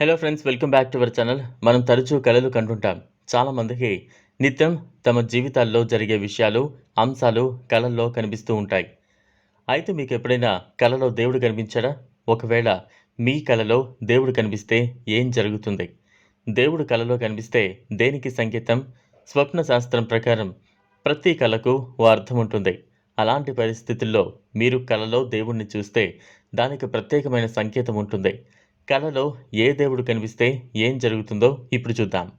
Hello friends welcome back to our channel మనం తరచూ కళలు కంటుంటాం. చాలామందికి నిత్యం తమ జీవితాల్లో జరిగే విషయాలు అంశాలు కళల్లో కనిపిస్తూ ఉంటాయి. అయితే మీకు ఎప్పుడైనా కళలో దేవుడు కనిపించాడా? ఒకవేళ మీ కళలో దేవుడు కనిపిస్తే ఏం జరుగుతుంది? దేవుడు కళలో కనిపిస్తే దేనికి సంకేతం? స్వప్న శాస్త్రం ప్రకారం ప్రతి కళకు ఓ అర్థం ఉంటుంది. అలాంటి పరిస్థితుల్లో మీరు కళలో దేవుణ్ణి చూస్తే దానికి ప్రత్యేకమైన సంకేతం ఉంటుంది. కళలో ఏ దేవుడు కనిపిస్తే ఏం జరుగుతుందో ఇప్పుడు చూద్దాం.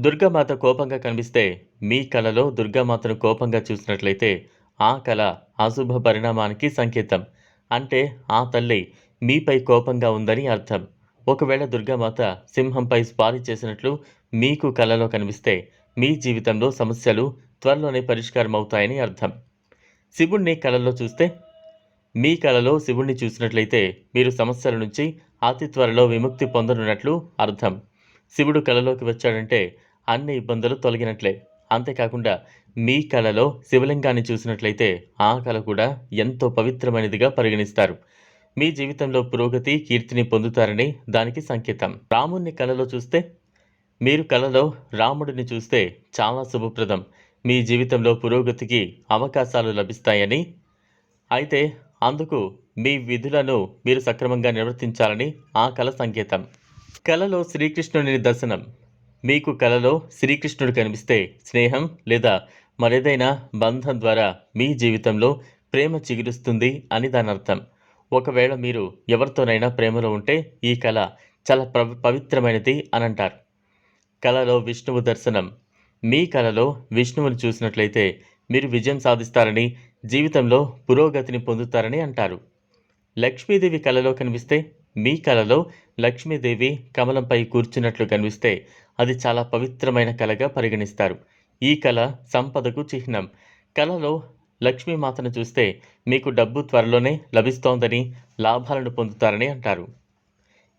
దుర్గామాత కోపంగా కనిపిస్తే మీ కళలో దుర్గామాతను కోపంగా చూసినట్లయితే ఆ కళ అశుభ పరిణామానికి సంకేతం. అంటే ఆ తల్లి మీపై కోపంగా ఉందని అర్థం. ఒకవేళ దుర్గామాత సింహంపై స్పారీ చేసినట్లు మీకు కళలో కనిపిస్తే మీ జీవితంలో సమస్యలు త్వరలోనే పరిష్కారం అవుతాయని అర్థం. శివుణ్ణి కళలో చూస్తే మీ కళలో శివుణ్ణి చూసినట్లయితే మీరు సమస్యల నుంచి అతి త్వరలో విముక్తి పొందనున్నట్లు అర్థం. శివుడు కళలోకి వచ్చాడంటే అన్ని ఇబ్బందులు తొలగినట్లే. అంతేకాకుండా మీ కళలో శివలింగాన్ని చూసినట్లయితే ఆ కళ కూడా ఎంతో పవిత్రమైనదిగా పరిగణిస్తారు. మీ జీవితంలో పురోగతి కీర్తిని పొందుతారని దానికి సంకేతం. రాముణ్ణి కళలో చూస్తే మీరు కళలో రాముడిని చూస్తే చాలా శుభప్రదం. మీ జీవితంలో పురోగతికి అవకాశాలు లభిస్తాయని. అయితే అందుకు మీ విధులను మీరు సక్రమంగా నిర్వర్తించాలని ఆ కళ సంకేతం. కళలో శ్రీకృష్ణుని దర్శనం. మీకు కళలో శ్రీకృష్ణుడు కనిపిస్తే స్నేహం లేదా మరేదైనా బంధం ద్వారా మీ జీవితంలో ప్రేమ చిగురుస్తుంది అని దాని అర్థం. ఒకవేళ మీరు ఎవరితోనైనా ప్రేమలో ఉంటే ఈ కళ చాలా ప్ర పవిత్రమైనది అని అంటారు కళలో విష్ణువు దర్శనం. మీ కళలో విష్ణువుని చూసినట్లయితే మీరు విజయం సాధిస్తారని జీవితంలో పురోగతిని పొందుతారని అంటారు. లక్ష్మీదేవి కళలో కనిపిస్తే మీ కళలో లక్ష్మీదేవి కమలంపై కూర్చున్నట్లు కనిపిస్తే అది చాలా పవిత్రమైన కళగా పరిగణిస్తారు. ఈ కళ సంపదకు చిహ్నం. కళలో లక్ష్మీమాతను చూస్తే మీకు డబ్బు త్వరలోనే లభిస్తోందని లాభాలను పొందుతారని అంటారు.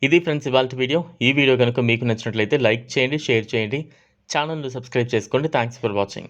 ఇది ఫ్రెండ్స్ ఇవాళ వీడియో. ఈ వీడియో కనుక మీకు నచ్చినట్లయితే లైక్ చేయండి షేర్ చేయండి. ఛానల్ను సబ్స్క్రైబ్ చేసుకోండి. Thanks for watching.